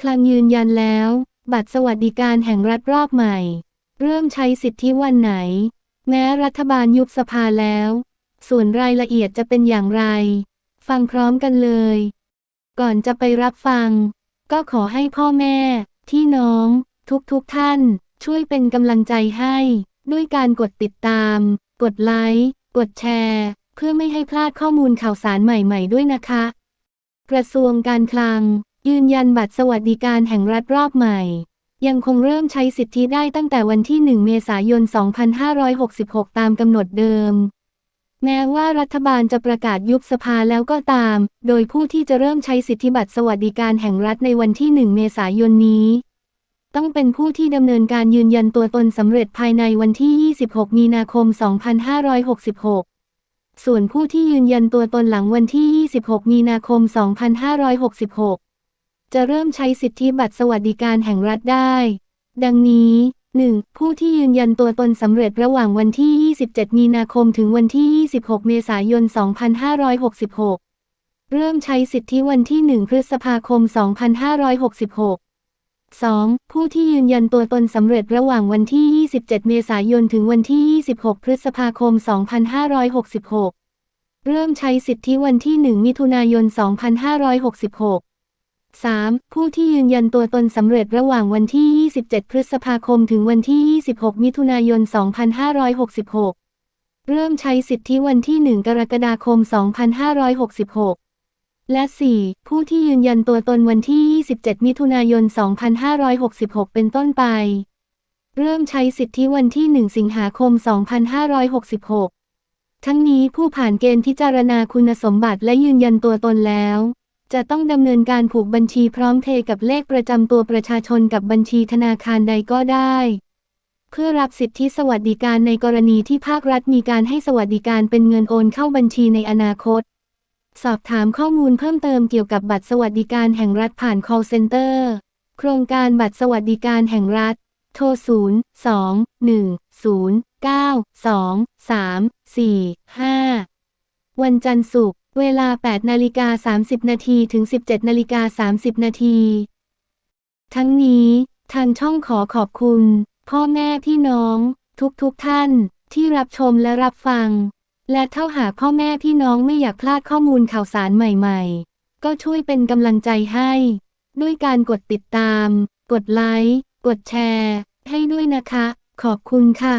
คลังยืนยันแล้ว บัตรสวัสดิการแห่งรัฐรอบใหม่ เริ่มใช้สิทธิวันไหน แม้รัฐบาลยุบสภาแล้ว ส่วนรายละเอียดจะเป็นอย่างไร ฟังพร้อมกันเลย ก่อนจะไปรับฟัง ก็ขอให้พ่อแม่ ที่น้อง ทุกๆทท่าน ช่วยเป็นกำลังใจให้ ด้วยการกดติดตาม กดไลค์ กดแชร์ เพื่อไม่ให้พลาดข้อมูลข่าวสารใหม่ ๆ ด้วยนะคะ กระทรวงการคลัง ยืนยันบัตรสวัสดิการแห่งรัฐรอบใหม่ ยังคงเริ่มใช้สิทธิได้ตั้งแต่วันที่ 1 เมษายน 2566 ตามกำหนดเดิม แม้ว่ารัฐบาลจะประกาศยุบสภาแล้วก็ตาม โดยผู้ที่จะเริ่มใช้สิทธิบัตรสวัสดิการแห่งรัฐในวันที่ 1 เมษายนนี้ ต้องเป็นผู้ที่ดำเนินการยืนยันตัวตนสำเร็จภายในวันที่ 26 มีนาคม 2566ส่วนผู้ที่ยืนยันตัวตนหลังวันที่ 26 มีนาคม 2566 จะเริ่มใช้สิทธิบัตรสวัสดิการแห่งรัฐได้ ดังนี้ 1. ผู้ที่ยืนยันตัวตนสำเร็จระหว่างวันที่ 27 มีนาคมถึงวันที่ 26 เมษายน 2566 เริ่มใช้สิทธิวันที่ 1 พฤษภาคม 2566 2. ผู้ที่ยืนยันตัวตนสำเร็จระหว่างวันที่ 27 เมษายน ถึงวันที่ 26 พฤษภาคม 2566 เริ่มใช้สิทธิวันที่ 1 มิถุนายน 2566 3. ผู้ที่ยืนยันตัวตนสำเร็จระหว่างวันที่ 27 พฤษภาคมถึงวันที่ 26 มิถุนายน 2566 เริ่มใช้สิทธิวันที่ 1 กรกฎาคม 2566 และ 4. ผู้ที่ยืนยันตัวตนวันที่ 27 มิถุนายน 2566 เป็นต้นไป เริ่มใช้สิทธิวันที่ 1 สิงหาคม 2566 ทั้งนี้ผู้ผ่านเกณฑ์พิจารณาคุณสมบัติและยืนยันตัวตนแล้ว จะต้องดำเนินการผูกบัญชีพร้อมเพย์กับเลขประจำตัวประชาชนกับบัญชีธนาคารใดก็ได้ เพื่อรับสิทธิสวัสดิการในกรณีที่ภาครัฐมีการให้สวัสดิการเป็นเงินโอนเข้าบัญชีในอนาคต สอบถามข้อมูลเพิ่มเติมเกี่ยวกับบัตรสวัสดิการแห่งรัฐผ่าน call center โครงการบัตรสวัสดิการแห่งรัฐ โทร 0 2 1 0 9 2 3 4 5 วันจันทร์ศุกร์ เวลา 8 นาฬิกา 30 นาทีถึง 17 นาฬิกา 30 นาที ทั้งนี้ทางช่องขอขอบคุณ พ่อแม่พี่น้อง ทุกๆทท่านที่รับชมและรับฟัง และถ้าหากพ่อแม่พี่น้องไม่อยากพลาดข้อมูลข่าวสารใหม่ๆ ก็ช่วยเป็นกำลังใจให้ ด้วยการกดติดตาม กดไลค์ กดแชร์ ให้ด้วยนะคะ ขอบคุณค่ะ